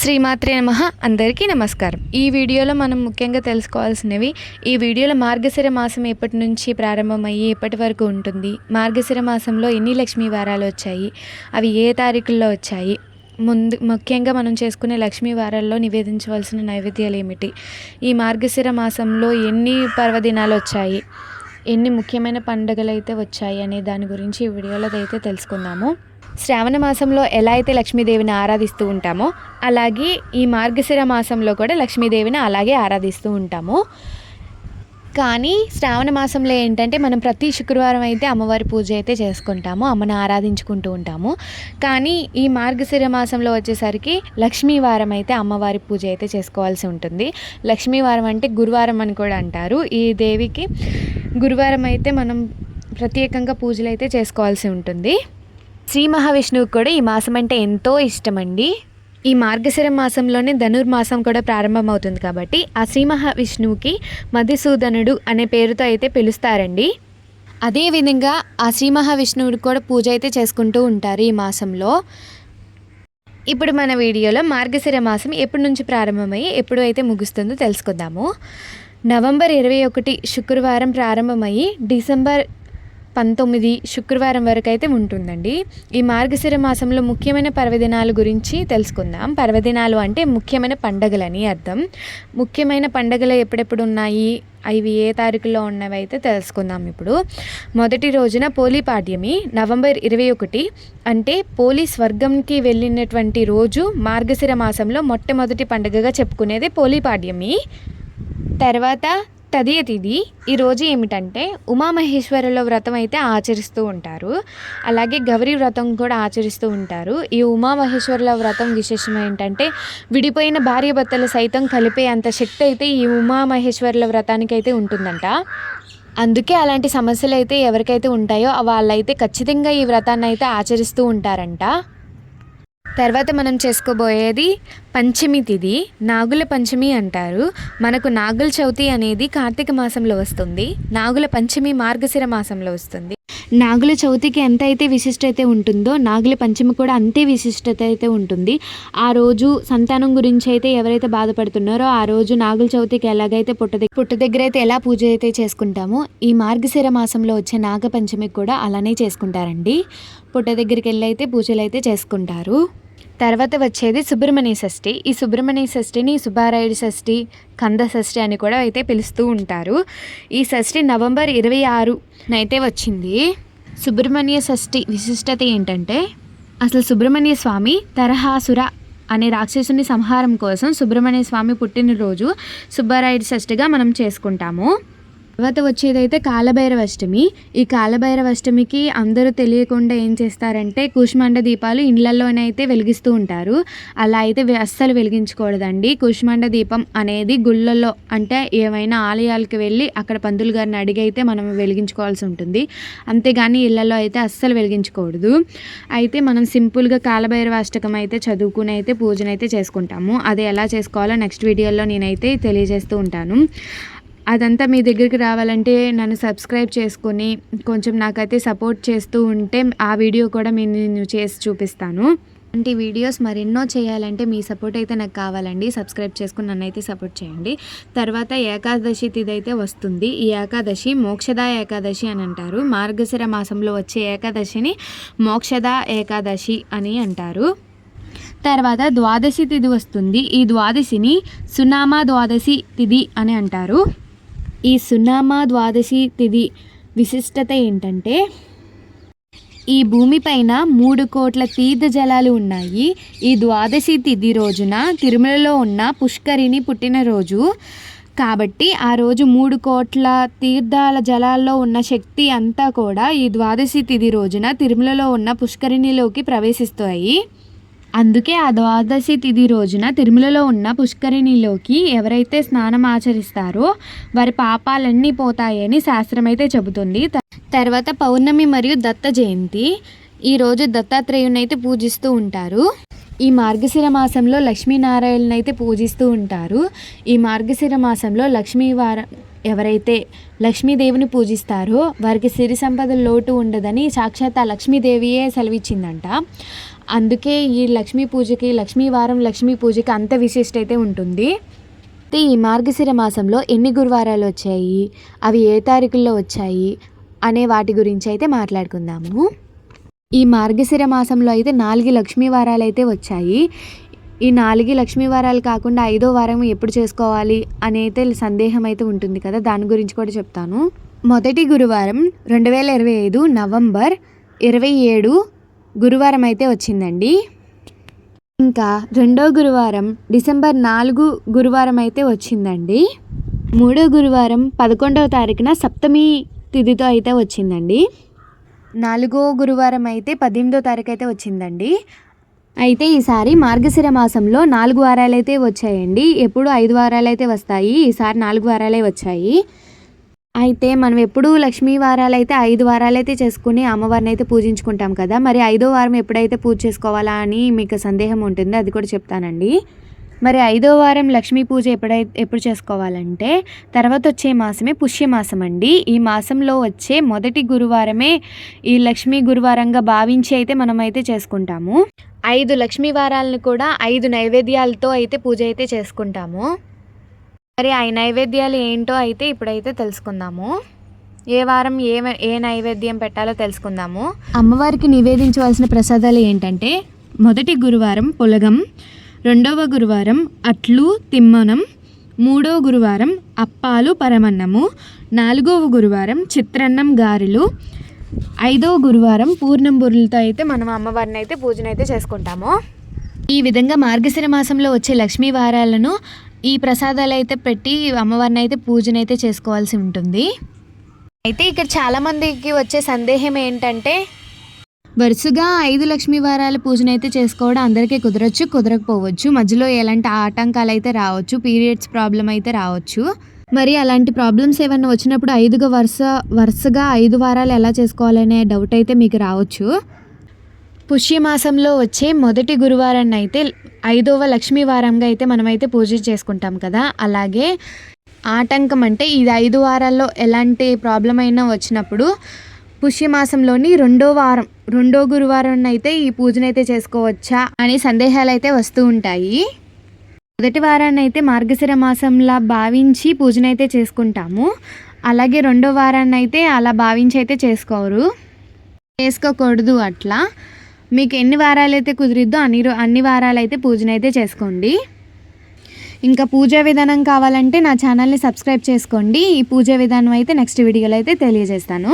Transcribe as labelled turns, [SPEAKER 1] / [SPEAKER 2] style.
[SPEAKER 1] శ్రీమాత్రే నమ. అందరికీ నమస్కారం. ఈ వీడియోలో మనం ముఖ్యంగా తెలుసుకోవాల్సినవి ఈ వీడియోలో మార్గశిర మాసం ఎప్పటి నుంచి ప్రారంభమయ్యి ఎప్పటి వరకు ఉంటుంది మార్గశిర మాసంలో ఎన్ని లక్ష్మీ వారాలు వచ్చాయి అవి ఏ తారీఖుల్లో వచ్చాయి ముందు ముఖ్యంగా మనం చేసుకునే లక్ష్మీ వారాల్లో నివేదించవలసిన నైవేద్యాలు ఏమిటి ఈ మార్గశిర మాసంలో ఎన్ని పర్వదినాలు వచ్చాయి ఎన్ని ముఖ్యమైన పండుగలు అయితే వచ్చాయి అనే దాని గురించి ఈ వీడియోలో అయితే తెలుసుకుందాము. శ్రావణ మాసంలో ఎలా అయితే లక్ష్మీదేవిని ఆరాధిస్తూ ఉంటామో అలాగే ఈ మార్గశిర మాసంలో కూడా లక్ష్మీదేవిని అలాగే ఆరాధిస్తూ ఉంటాము. కానీ శ్రావణ మాసంలో ఏంటంటే మనం ప్రతి శుక్రవారం అయితే అమ్మవారి పూజ అయితే చేసుకుంటాము అమ్మని ఆరాధించుకుంటూ ఉంటాము. కానీ ఈ మార్గశిర మాసంలో వచ్చేసరికి లక్ష్మీవారం అయితే అమ్మవారి పూజ అయితే చేసుకోవాల్సి ఉంటుంది. లక్ష్మీవారం అంటే గురువారం అని కూడా అంటారు. ఈ దేవికి గురువారం అయితే మనం ప్రత్యేకంగా పూజలు అయితే చేసుకోవాల్సి ఉంటుంది. శ్రీ మహావిష్ణువుకి కూడా ఈ మాసం అంటే ఎంతో ఇష్టమండి. ఈ మార్గశిర మాసంలోనే ధనుర్మాసం కూడా ప్రారంభమవుతుంది కాబట్టి ఆ శ్రీ మహావిష్ణువుకి మధుసూదనుడు అనే పేరుతో అయితే పిలుస్తారండి. అదేవిధంగా ఆ శ్రీ మహావిష్ణువుడికి కూడా పూజ అయితే చేసుకుంటూ ఉంటారు ఈ మాసంలో. ఇప్పుడు మన వీడియోలో మార్గశిర మాసం ఎప్పటి నుంచి ప్రారంభమయ్యి ఎప్పుడు అయితే ముగుస్తుందో తెలుసుకుందాము. నవంబర్ ఇరవై ఒకటి శుక్రవారం ప్రారంభమయ్యి డిసెంబర్ పంతొమ్మిది శుక్రవారం వరకు అయితే ఉంటుందండి. ఈ మార్గశిర మాసంలో ముఖ్యమైన పర్వదినాల గురించి తెలుసుకుందాం. పర్వదినాలు అంటే ముఖ్యమైన పండగలని అర్థం. ముఖ్యమైన పండగలు ఎప్పుడెప్పుడు ఉన్నాయి? అవి ఏ తారీఖులో ఉన్నవి అయితే తెలుసుకుందాం ఇప్పుడు. మొదటి రోజున పోలీపాడ్యమి నవంబర్ ఇరవై ఒకటి అంటే పోలీ స్వర్గంకి వెళ్ళినటువంటి రోజు మార్గశిర మాసంలో మొట్టమొదటి పండుగగా చెప్పుకునేది పోలీపాడ్యమి తర్వాత తదియ తిథి ఈరోజు ఏమిటంటే ఉమామహేశ్వరుల వ్రతం అయితే ఆచరిస్తూ ఉంటారు. అలాగే గౌరీ వ్రతం కూడా ఆచరిస్తూ ఉంటారు. ఈ ఉమామహేశ్వరుల వ్రతం విశేషం ఏంటంటే విడిపోయిన భార్య భర్తలు సైతం కలిపే అంత శక్తి అయితే ఈ ఉమామహేశ్వరుల వ్రతానికి అయితే ఉంటుందంట. అందుకే అలాంటి సమస్యలు అయితే ఎవరికైతే ఉంటాయో వాళ్ళైతే ఖచ్చితంగా ఈ వ్రతాన్ని అయితే ఆచరిస్తూ ఉంటారంట. తర్వాత మనం చేసుకోబోయేది పంచమి తిది. నాగుల పంచమి అంటారు. మనకు నాగుల చవితి అనేది కార్తీక మాసంలో వస్తుంది. నాగుల పంచమి మార్గశిర మాసంలో వస్తుంది. నాగుల చవితికి ఎంత అయితే విశిష్టత ఉంటుందో నాగుల పంచమి కూడా అంతే విశిష్టత అయితే ఉంటుంది. ఆ రోజు సంతానం గురించి అయితే ఎవరైతే బాధపడుతున్నారో ఆ రోజు నాగుల చవితికి ఎలాగైతే పుట్ట దగ్గర పుట్ట దగ్గర అయితే ఎలా పూజ అయితే చేసుకుంటామో ఈ మార్గశిర మాసంలో వచ్చే నాగపంచమి కూడా అలానే చేసుకుంటారండి. పుట్ట దగ్గరికి వెళ్ళి అయితే పూజలు అయితే చేసుకుంటారు. తర్వాత వచ్చేది సుబ్రహ్మణ్య షష్ఠి. ఈ సుబ్రహ్మణ్య షష్ఠిని సుబ్బారాయుడు షష్ఠి కంద షష్ఠి అని కూడా అయితే పిలుస్తూ ఉంటారు. ఈ షష్ఠి నవంబర్ ఇరవై ఆరునైతే వచ్చింది. సుబ్రహ్మణ్య షష్ఠి విశిష్టత ఏంటంటే అసలు సుబ్రహ్మణ్య స్వామి తరహాసుర అనే రాక్షసుని సంహారం కోసం సుబ్రహ్మణ్య స్వామి పుట్టినరోజు సుబ్బారాయుడు షష్ఠిగా మనం చేసుకుంటాము. తర్వాత వచ్చేదైతే కాలభైరవ అష్టమి ఈ కాలభైరవ అష్టమికి అందరూ తెలియకుండా ఏం చేస్తారంటే కుష్మండ దీపాలు ఇళ్ళలోనైతే వెలిగిస్తూ ఉంటారు. అలా అయితే అస్సలు వెలిగించకూడదండి. కుష్మండ దీపం అనేది గుళ్ళల్లో అంటే ఏమైనా ఆలయాలకు వెళ్ళి అక్కడ పంతులు గారిని అడిగి అయితే మనం వెలిగించుకోవాల్సి ఉంటుంది. అంతేగాని ఇళ్ళలో అయితే అస్సలు వెలిగించకూడదు. అయితే మనం సింపుల్గా కాలభైరవ అష్టకం అయితే చదువుకుని అయితే పూజనైతే చేసుకుంటాము. అది ఎలా చేసుకోవాలో నెక్స్ట్ వీడియోలో నేనైతే తెలియజేస్తూ ఉంటాను. అదంతా మీ దగ్గరికి రావాలంటే నన్ను సబ్స్క్రైబ్ చేసుకొని కొంచెం నాకైతే సపోర్ట్ చేస్తూ ఉంటే ఆ వీడియో కూడా మీ నేను చేసి చూపిస్తాను. అంటే వీడియోస్ మరెన్నో చేయాలంటే మీ సపోర్ట్ అయితే నాకు కావాలండి. సబ్స్క్రైబ్ చేసుకుని నన్ను అయితే సపోర్ట్ చేయండి. తర్వాత ఏకాదశి తిథి అయితే వస్తుంది. ఈ ఏకాదశి మోక్షద ఏకాదశి అని అంటారు. మార్గశిర మాసంలో వచ్చే ఏకాదశిని మోక్షద ఏకాదశి అని అంటారు. తర్వాత ద్వాదశి తిథి వస్తుంది. ఈ ద్వాదశిని సునామా ద్వాదశి తిథి అని అంటారు. ఈ సున్నామా ద్వాదశి తిథి విశిష్టత ఏంటంటే ఈ భూమిపైన మూడు కోట్ల తీర్థ జలాలు ఉన్నాయి. ఈ ద్వాదశి తిథి రోజున తిరుమలలో ఉన్న పుష్కరిణి పుట్టినరోజు కాబట్టి ఆ రోజు మూడు కోట్ల తీర్థాల జలాల్లో ఉన్న శక్తి అంతా కూడా ఈ ద్వాదశి తిథి రోజున తిరుమలలో ఉన్న పుష్కరిణిలోకి ప్రవేశిస్తాయి. అందుకే ఆ ద్వాదశి తిథి రోజున తిరుమలలో ఉన్న పుష్కరిణిలోకి ఎవరైతే స్నానం ఆచరిస్తారో వారి పాపాలన్నీ పోతాయని శాస్త్రం అయితే చెబుతుంది తర్వాత పౌర్ణమి మరియు దత్త జయంతి. ఈరోజు దత్తాత్రేయునైతే అయితే పూజిస్తూ ఉంటారు. ఈ మార్గశిర మాసంలో లక్ష్మీనారాయణని అయితే పూజిస్తూ ఉంటారు. ఈ మార్గశిర మాసంలో లక్ష్మీవారం ఎవరైతే లక్ష్మీదేవిని పూజిస్తారో వారికి సిరి సంపద లోటు ఉండదని సాక్షాత్ ఆ లక్ష్మీదేవియే సెలవిచ్చిందంట. అందుకే ఈ లక్ష్మీ పూజకి లక్ష్మీ వారం లక్ష్మీ పూజకి అంత విశిష్టత ఉంటుంది. ఈ మార్గశిర మాసంలో ఎన్ని గురువారాలు వచ్చాయి? అవి ఏ తారీఖుల్లో వచ్చాయి? అనే వాటి గురించి అయితే మాట్లాడుకుందాము. ఈ మార్గశిర మాసంలో అయితే నాలుగు లక్ష్మీ వారాలు అయితే వచ్చాయి. ఈ నాలుగు లక్ష్మీ వారాలు కాకుండా ఐదో వారం ఎప్పుడు చేసుకోవాలి అనేది సందేహం అయితే ఉంటుంది కదా? దాని గురించి కూడా చెప్తాను. మొదటి గురువారం రెండు వేల ఇరవై ఐదు నవంబర్ ఇరవై ఏడు గురువారం అయితే వచ్చిందండి. ఇంకా రెండో గురువారం డిసెంబర్ నాలుగు గురువారం అయితే వచ్చిందండి. మూడో గురువారం పదకొండవ తారీఖున సప్తమి తిథితో అయితే వచ్చిందండి. నాలుగో గురువారం అయితే పద్దెనిమిదో తారీఖు అయితే వచ్చిందండి. అయితే ఈసారి మార్గశిర మాసంలో నాలుగు వారాలు అయితే వచ్చాయండి. ఎప్పుడు ఐదు వారాలు అయితే వస్తాయి ఈసారి నాలుగు వారాలే వచ్చాయి. అయితే మనం ఎప్పుడూ లక్ష్మీ వారాలు అయితే ఐదు వారాలు అయితే చేసుకుని అమ్మవారిని అయితే పూజించుకుంటాం కదా. మరి ఐదో వారం ఎప్పుడైతే పూజ చేసుకోవాలా అని మీకు సందేహం ఉంటుంది అది కూడా చెప్తానండి. మరి ఐదో వారం లక్ష్మీ పూజ ఎప్పుడైతే ఎప్పుడు చేసుకోవాలంటే తర్వాత వచ్చే మాసమే పుష్యమాసం అండి. ఈ మాసంలో వచ్చే మొదటి గురువారమే ఈ లక్ష్మీ గురువారంగా భావించి అయితే మనం అయితే చేసుకుంటాము. ఐదు లక్ష్మీ వారాలను కూడా ఐదు నైవేద్యాలతో అయితే పూజ అయితే చేసుకుంటాము. మరి ఆ నైవేద్యాలు ఏంటో అయితే ఇప్పుడైతే తెలుసుకుందాము. ఏ వారం ఏ ఏ నైవేద్యం పెట్టాలో తెలుసుకుందాము. అమ్మవారికి నివేదించవలసిన ప్రసాదాలు ఏంటంటే మొదటి గురువారం పులగం రెండవ గురువారం అట్లు తిమ్మనం మూడవ గురువారం అప్పాలు పరమన్నము నాలుగవ గురువారం చిత్రన్నం గారెలు ఐదవ గురువారం పూర్ణం బుర్రలతో అయితే మనం అమ్మవారిని అయితే పూజన అయితే చేసుకుంటాము. ఈ విధంగా మార్గశిర మాసంలో వచ్చే లక్ష్మీ వారాలను ఈ ప్రసాదాలు అయితే పెట్టి అమ్మవారిని అయితే పూజన అయితే చేసుకోవాల్సి ఉంటుంది. అయితే ఇక్కడ చాలామందికి వచ్చే సందేహం ఏంటంటే వరుసగా ఐదు లక్ష్మీ వారాల పూజన అయితే చేసుకోవడం అందరికీ కుదరచ్చు కుదరకపోవచ్చు. మధ్యలో ఎలాంటి ఆటంకాలు అయితే రావచ్చు పీరియడ్స్ ప్రాబ్లం అయితే రావచ్చు. మరి అలాంటి ప్రాబ్లమ్స్ ఏమైనా వచ్చినప్పుడు ఐదుగా వరుస వరుసగా ఐదు వారాలు ఎలా చేసుకోవాలనే డౌట్ అయితే మీకు రావచ్చు. పుష్యమాసంలో వచ్చే మొదటి గురువారాన్ని అయితే ఐదవ లక్ష్మీ వారంగా అయితే మనమైతే పూజ చేసుకుంటాం కదా. అలాగే ఆటంకం అంటే ఇది ఐదు వారాల్లో ఎలాంటి ప్రాబ్లం అయినా వచ్చినప్పుడు పుష్యమాసంలోని రెండో వారం రెండో గురువారం అయితే ఈ పూజనైతే చేసుకోవచ్చా అనే సందేహాలు అయితే వస్తూ ఉంటాయి. మొదటి వారాన్ని అయితే మార్గశిర మాసంలా భావించి పూజనైతే చేసుకుంటాము. అలాగే రెండో వారాన్ని అయితే అలా భావించి అయితే చేసుకోరు. చేసుకోకూడదు అట్లా. మీకు ఎన్ని వారాలు అయితే కుదిరిద్దో అన్ని అన్ని వారాలు అయితే పూజనైతే చేసుకోండి. ఇంకా పూజా విధానం కావాలంటే నా ఛానల్ని సబ్స్క్రైబ్ చేసుకోండి. ఈ పూజా విధానం అయితే నెక్స్ట్ వీడియోలో అయితే తెలియజేస్తాను.